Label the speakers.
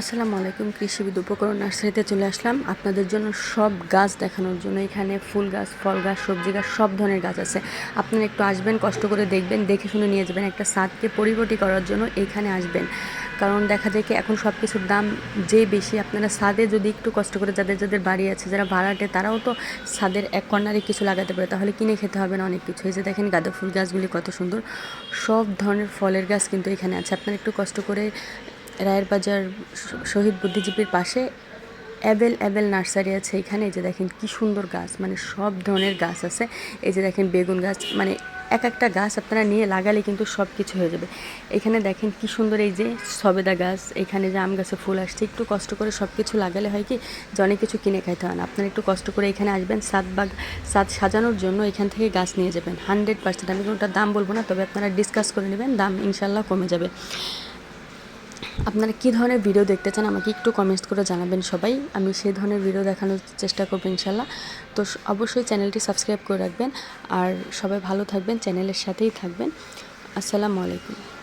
Speaker 1: আসসালামু আলাইকুম, কৃষিবিদ উপকরণ নার্সারিতে চলে আসলাম। আপনাদের জন্য সব গাছ দেখানোর জন্য এখানে ফুল গাছ, ফল গাছ, সবজি গাছ, সব ধরনের গাছ আছে। আপনারা একটু আসবেন, কষ্ট করে দেখবেন, দেখে শুনে নিয়ে যাবেন একটা সাদকে পরিবর্তী করার জন্য এইখানে আসবেন। কারণ দেখা যায় কি, এখন সব কিছুর দাম যে বেশি, আপনারা সাদে যদি একটু কষ্ট করে যাদের যাদের বাড়ি আছে, যারা ভাড়াটে, তারাও তো সাদের এক কর্নারে কিছু লাগাতে পারে। তাহলে কিনে খেতে হবে না অনেক কিছু। এই যে দেখেন গাঁদা ফুল গাছগুলি কত সুন্দর। সব ধরনের ফলের গাছ কিন্তু এখানে আছে। আপনারা একটু কষ্ট করে রায়ের বাজার শহীদ বুদ্ধিজীবীর পাশে অ্যাবেল অ্যাবেল নার্সারি আছে এখানে। এই যে দেখেন কি সুন্দর গাছ মানে সব ধরনের গাছ আছে। এই যে দেখেন বেগুন গাছ মানে এক একটা গাছ আপনারা নিয়ে লাগালে কিন্তু সব কিছু হয়ে যাবে। এখানে দেখেন কি সুন্দর এই যে সবেদা গাছ, এখানে যে আম গাছে ফুল আসছে। একটু কষ্ট করে সব কিছু লাগালে হয় কি যে অনেক কিছু কিনে খাইতে হয় না। আপনারা একটু কষ্ট করে এখানে আসবেন, সাত বাগ, সাত সাজানোর জন্য এখান থেকে গাছ নিয়ে যাবেন। হান্ড্রেড পার্সেন্ট, আমি কোনোটা দাম বলব না, তবে আপনারা ডিসকাস করে নেবেন, দাম ইনশাল্লাহ কমে যাবে। আপনারা কী ধরনের ভিডিও দেখতে চান, আমাকে একটু কমেন্টস করে জানাবেন সবাই। আমি সেই ধরনের ভিডিও দেখানোর চেষ্টা করব ইনশাল্লাহ তো অবশ্যই চ্যানেলটি সাবস্ক্রাইব করে রাখবেন। আর সবাই ভালো থাকবেন চ্যানেলের সাথেই থাকবেন। আসসালামু আলাইকুম।